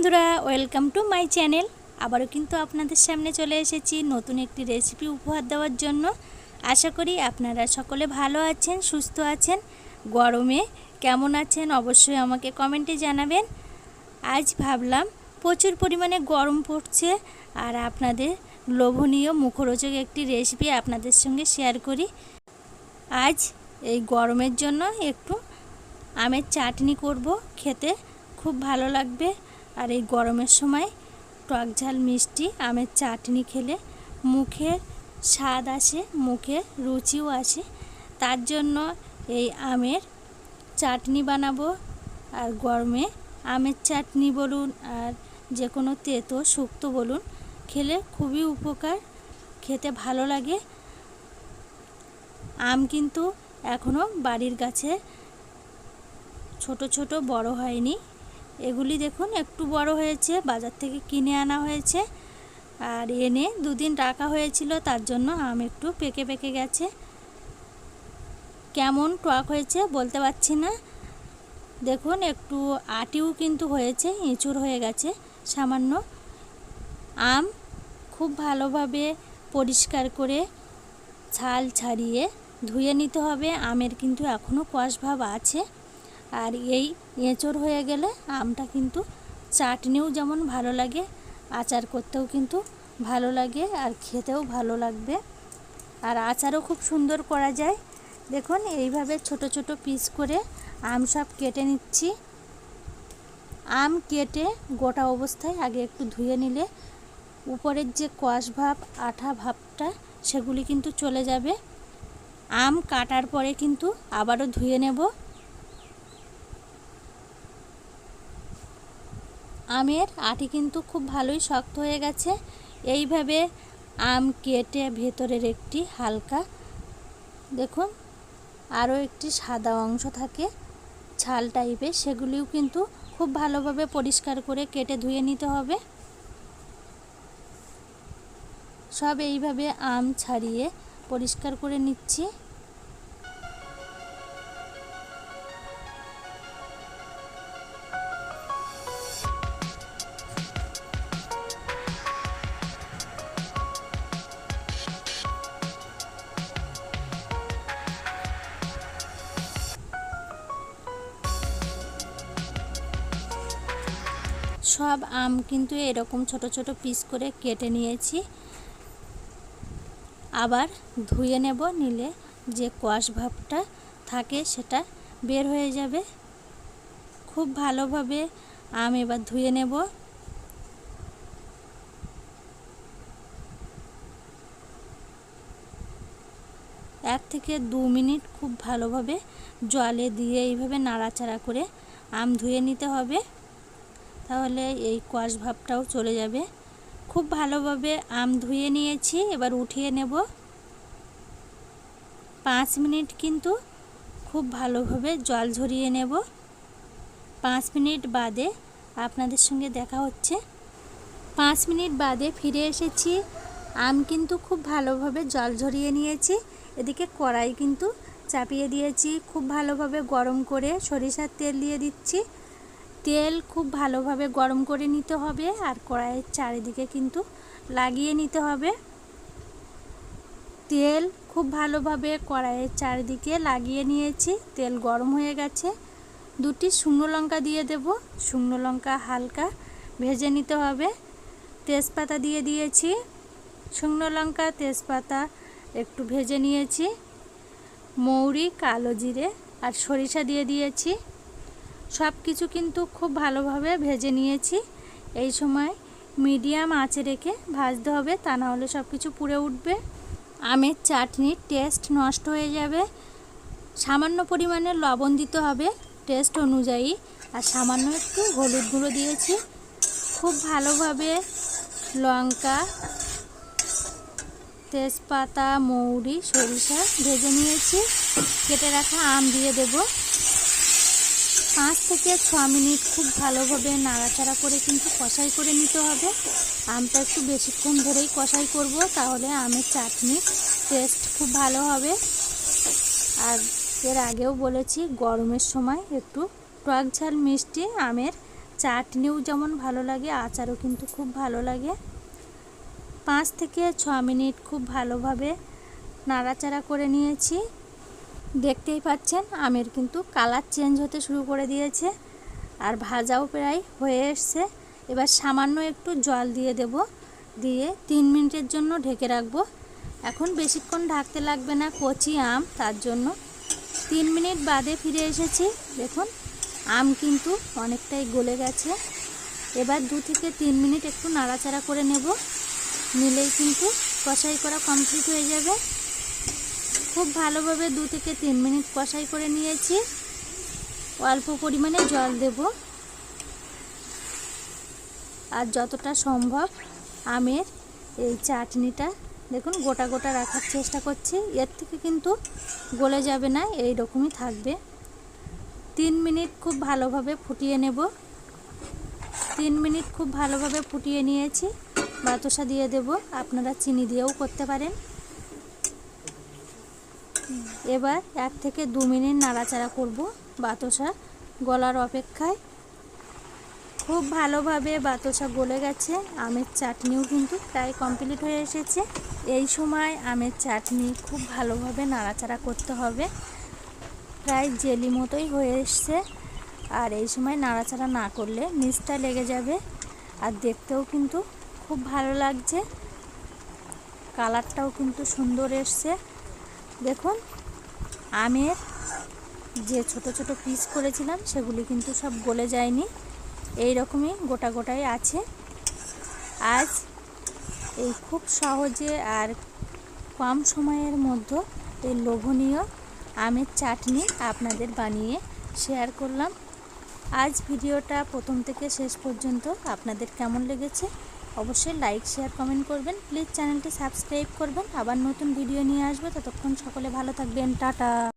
Welcome to my channel আবারও কিন্তু আপনাদের সামনে চলে এসেছি নতুন একটি রেসিপি উপহার দেওয়ার জন্য। আশা করি আপনারা সকলে ভালো আছেন, সুস্থ আছেন। গরমে কেমন আছেন অবশ্যই আমাকে কমেন্টে জানাবেন। আজ ভাবলাম প্রচুর পরিমাণে গরম পড়ছে আর আপনাদের লোভনীয় মুখরোচক একটি রেসিপি আপনাদের সঙ্গে শেয়ার করি। আজ এই গরমের জন্য একটু আমের চাটনি করব, খেতে খুব ভালো লাগবে। আর এই গরমের সময় টক ঝাল, মিষ্টি, আমের চাটনি খেলে মুখে স্বাদ আসে, মুখে রুচিও আসে। তার জন্য এই আমের চাটনি বানাবো আর গরমে আমের চাটনি বলুন আর যে কোনো তেতো, শুক্তো বলুন, খেলে খুবই উপকার, খেতে ভালো লাগে। আম কিন্তু এখনও বাড়ির গাছে ছোট ছোট বড় হয়নি। এগুলি দেখুন, একটু বড় হয়েছে, বাজার থেকে কিনে আনা হয়েছে। আর এনে দুদিন রাখা হয়েছিল, তার জন্য আম একটু পেকে পেকে গেছে। কেমন টক হয়েছে বলতে পারছি না। দেখুন, একটু আটিও কিন্তু হয়েছে ইঁচুর হয়ে গেছে, সামান্য। আম খুব ভালোভাবে পরিষ্কার করে ছাল ছাড়িয়ে ধুয়ে নিতে হবে। আমের কিন্তু এখনও কষ ভাব আছে। আর এই এঁচড় হয়ে গেলে আমটা কিন্তু চাটনিও যেমন ভালো লাগে, আচার করতেও কিন্তু ভালো লাগে আর খেতেও ভালো লাগবে। আর আচারও খুব সুন্দর করা যায়। দেখুন, এইভাবে ছোট ছোট পিস করে আম সব কেটে নিচ্ছি। আম কেটে গোটা অবস্থায় আগে একটু ধুয়ে নিলে উপরের যে কষ ভাব, আঠা ভাবটা সেগুলি কিন্তু চলে যাবে। আম কাটার পরে কিন্তু আবারও ধুয়ে নেব। আমের আটি কিন্তু খুব ভালোই শক্ত হয়ে গেছে। এইভাবে আম কেটে ভেতরের একটি হালকা, দেখুন, আরও একটি সাদা অংশ থাকে, ছাল টাইপের সেগুলিও কিন্তু খুব ভালোভাবে পরিষ্কার করে কেটে ধুয়ে নিতে হবে। সব এইভাবে আম ছাড়িয়ে পরিষ্কার করে নিচ্ছি। সব আম কিন্তু এরকম ছোট ছোট পিস করে কেটে নিয়েছি। আবার ধুয়ে নেব, নিলে যে কোয়াশ ভাবটা থাকে সেটা বের হয়ে যাবে। খুব ভালোভাবে আম এবার ধুয়ে নেব। এক থেকে দু মিনিট খুব ভালোভাবে জলে দিয়ে এইভাবে নাড়াচাড়া করে আম ধুয়ে নিতে হবে। তাহলে এই কোয়াশ ভাবটাও চলে যাবে। খুব ভালোভাবে আম ধুয়ে নিয়েছি, এবার উঠিয়ে নেব। পাঁচ মিনিট কিন্তু খুব ভালোভাবে জল ঝরিয়ে নেব। পাঁচ মিনিট বাদে আপনাদের সঙ্গে দেখা হচ্ছে। পাঁচ মিনিট বাদে ফিরে এসেছি। আম কিন্তু খুব ভালোভাবে জল ঝরিয়ে নিয়েছি। এদিকে কড়াই কিন্তু চাপিয়ে দিয়েছি। খুব ভালোভাবে গরম করে সরিষার তেল দিয়ে দিচ্ছি। তেল খুব ভালোভাবে গরম করে নিতে হবে আর কড়াইয়ের চারিদিকে কিন্তু লাগিয়ে নিতে হবে। তেল খুব ভালোভাবে কড়াইয়ের চারিদিকে লাগিয়ে নিয়েছি। তেল গরম হয়ে গেছে। দুটি শুকনো লঙ্কা দিয়ে দেব। শুকনো লঙ্কা হালকা ভেজে নিতে হবে। তেজপাতা দিয়ে দিয়েছি। শুকনো লঙ্কা, তেজপাতা একটু ভেজে নিয়েছি। মৌরি, কালো জিরে আর সরিষা দিয়ে দিয়েছি। সব কিছু কিন্তু খুব ভালোভাবে ভেজে নিয়েছি। এই সময় মিডিয়াম আঁচে রেখে ভাজতে হবে, তা না হলে সব কিছু পুড়ে উঠবে। আমের চাটনির টেস্ট নষ্ট হয়ে যাবে। সামান্য পরিমাণে লবণ দিতে হবে টেস্ট অনুযায়ী। আর সামান্য একটু হলুদ গুঁড়ো দিয়েছি। খুব ভালোভাবে লঙ্কা, তেজপাতা, মৌরি, সরিষা ভেজে নিয়েছি। কেটে রাখা আম দিয়ে দেবো। পাঁচ থেকে ছ মিনিট খুব ভালোভাবে নাড়াচাড়া করে কিন্তু কষাই করে নিতে হবে। আমটা একটু বেশিক্ষণ ধরেই কষাই করব, তাহলে আমের চাটনি টেস্ট খুব ভালো হবে। আর এর আগেও বলেছি, গরমের সময় একটু টক ঝাল মিষ্টি আমের চাটনিও যেমন ভালো লাগে, আচারও কিন্তু খুব ভালো লাগে। পাঁচ থেকে ছ মিনিট খুব ভালোভাবে নাড়াচাড়া করে নিয়েছি। দেখতেই পাচ্ছেন, আমের কিন্তু কালার চেঞ্জ হতে শুরু করে দিয়েছে আর ভাজাও প্রায় হয়ে এসছে। এবার সামান্য একটু জল দিয়ে দেব, দিয়ে তিন মিনিটের জন্য ঢেকে রাখব। এখন বেশিক্ষণ ঢাকতে লাগবে না কচি আম, তার জন্য তিন মিনিট বাদে ফিরে এসেছি। দেখুন, আম কিন্তু অনেকটাই গলে গেছে। এবার দু থেকে তিন মিনিট একটু নাড়াচাড়া করে নেব, নিলেই কিন্তু কষাই করা কমপ্লিট হয়ে যাবে। খুব ভালোভাবে দু থেকে তিন মিনিট কষাই করে নিয়েছি। অল্প পরিমাণে জল দেব। আর যতটা সম্ভব আমের এই চাটনিটা, দেখুন, গোটা গোটা রাখার চেষ্টা করছি। এর থেকে কিন্তু গলে যাবে না এই রকমই থাকবে। তিন মিনিট খুব ভালোভাবে ফুটিয়ে নেব। তিন মিনিট খুব ভালোভাবে ফুটিয়ে নিয়েছি। বাতাসা দিয়ে দেব। আপনারা চিনি দিয়েও করতে পারেন। এবার এক থেকে দু মিনিট নাড়াচাড়া করব বাতাসা গলার অপেক্ষায়। খুব ভালোভাবে বাতাসা গলে গেছে, আমের চাটনিও কিন্তু প্রায় কমপ্লিট হয়ে এসেছে। এই সময় আমের চাটনি খুব ভালোভাবে নাড়াচাড়া করতে হবে। প্রায় জেলি মতোই হয়ে এসছে। আর এই সময় নাড়াচাড়া না করলে নিচটা লেগে যাবে। আর দেখতেও কিন্তু খুব ভালো লাগছে। কালারটাও কিন্তু সুন্দর এসছে। দেখুন আমের যে ছোট ছোট পিস করেছিলাম, সেগুলি কিন্তু সব গলে যায়নি। এই রকমই গোটা গোটাই আছে। আজ এই খুব সহজে আর কম সময়ের মধ্যে এই লোভনীয় আমের চাটনি আপনাদের বানিয়ে শেয়ার করলাম। আজ ভিডিওটা প্রথম থেকে শেষ পর্যন্ত আপনাদের কেমন লেগেছে অবশ্যই লাইক শেয়ার কমেন্ট করবেন। প্লিজ চ্যানেলটি সাবস্ক্রাইব করবেন। আবার নতুন ভিডিও নিয়ে আসবে। ততক্ষণ সকলে ভালো থাকবেন। টাটা।